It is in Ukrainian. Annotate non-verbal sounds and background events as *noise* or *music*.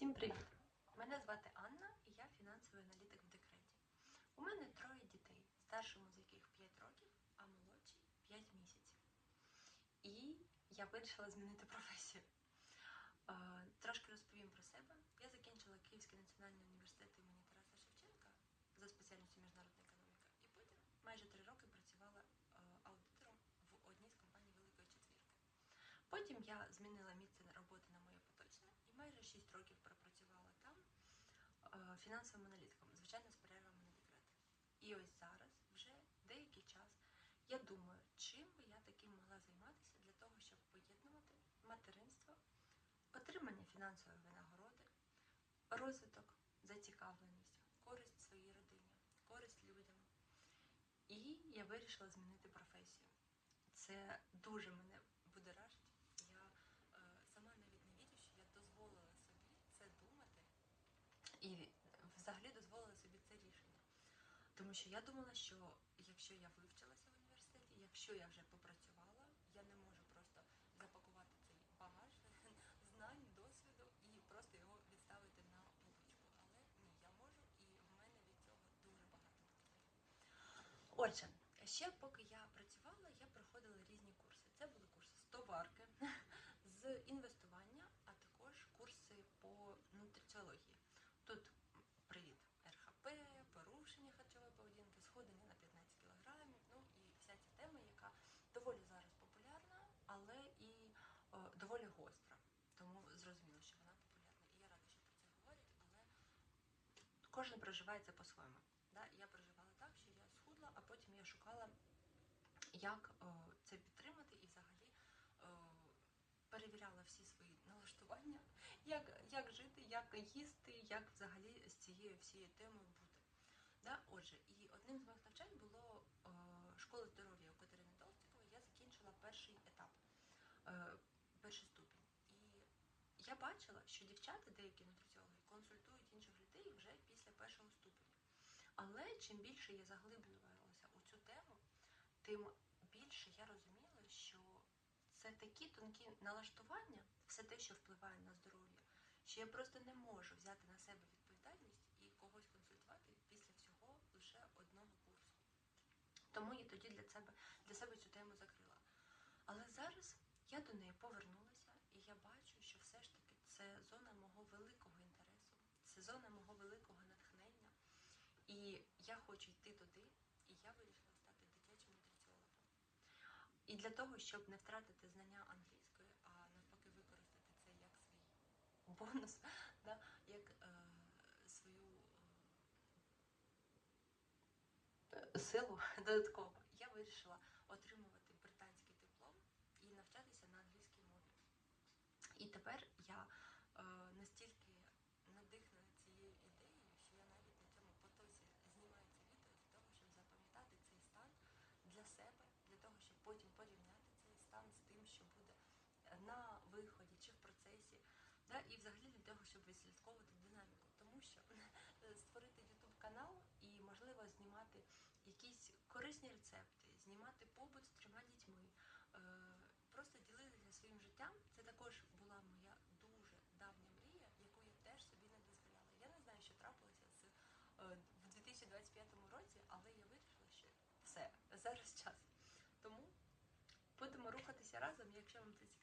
Всім привіт! Мене звати Анна і я фінансовий аналітик в декреті. У мене троє дітей, старшому з яких 5 років, а молодший 5 місяців. І я вирішила змінити професію. Е, Трошки розповім про себе. Я закінчила Київський національний університет імені Тараса Шевченка за спеціальністю міжнародна економіка. І потім майже три роки працювала е, аудитором в одній з компаній Великої Четвірки. Потім я змінила місце роботи на моє поточне і майже 6 років пропрацювала там е, фінансовим аналітиком, звичайно, з перервами на декрет. І ось зараз, вже деякий час, я думаю, чим би я таким могла займатися для того, щоб поєднувати материнство, отримання фінансової винагороди, розвиток, зацікавленість, користь своїй родині, користь людям. І я вирішила змінити професію. Це дуже мене будоражить. Я е, сама навіть не вірю, що я дозволила собі це думати і взагалі дозволила собі це рішення. Тому що я думала, що якщо я вивчилася в університеті, якщо я вже попрацювала, я не можу просто запакувати цей багаж *laughs* знань, досвіду і просто його відставити на поличку. Але ні, я можу, і в мене від цього дуже багато виходить. Отже, ще поки я працювала, я проходила різні курси. Це були курси з товарки, *laughs* з інвестування, а також курси по нутриціології. Тут м, привіт, РХП, порушення харчової поведінки, сходення на 15 кілограмів, ну і вся ця тема, яка доволі зараз популярна, але і е, доволі гостра. Тому зрозуміло, що вона популярна. І я рада, що про це говорять, але кожен проживає це по-своєму. Да? Я проживала так, що я схудла, а потім я шукала, як е, це підтримати і взагалі е, перевіряла всі свої налаштування, як, як жити, як їсти, як взагалі з цією всією темою бути. Да? Отже, і одним з моїх навчань було е, школа здоров'я Катерини Толстикової. Я закінчила перший етап, е, перший ступінь. І я бачила, що дівчата, деякі нутриціологи, консультують інших людей вже після першого ступеня. Але чим більше я заглиблювалася у цю тему, тим більше я розуміла, що це такі тонкі налаштування, все те, що впливає на здоров'я, що я просто не можу взяти на себе відповідальність і когось консультувати після всього лише одного курсу. Тому я тоді для себе, для себе цю тему закрила. Але зараз я до неї повернулася, і я бачу, все ж таки це зона мого великого інтересу, це зона мого великого натхнення. І я хочу йти туди, і я вирішила стати дитячим нутриціологом. І для того, щоб не втратити знання англійської, а навпаки використати це як свій бонус, *laughs* да, як е, свою е, силу *laughs* додатково, я вирішила отримувати британський диплом і навчатися на англійській. І тепер я е, настільки надихнена цією ідеєю, що я навіть на цьому потоці знімаю це відео для того, щоб запам'ятати цей стан для себе, для того, щоб потім порівняти цей стан з тим, що буде на виході чи в процесі. Да, і взагалі для того, щоб відслідковувати динаміку, тому що створити YouTube канал і можливо знімати якісь корисні рецепти, знімати побут з трьома дітьми, е, просто ділитися своїм життям. Це також була моя дуже давня мрія, яку я теж собі не дозволяла. Я не знаю, що трапилося з е, в 2025 році, але я вирішила, що все зараз час. Тому будемо рухатися разом. Якщо вам це цікаво.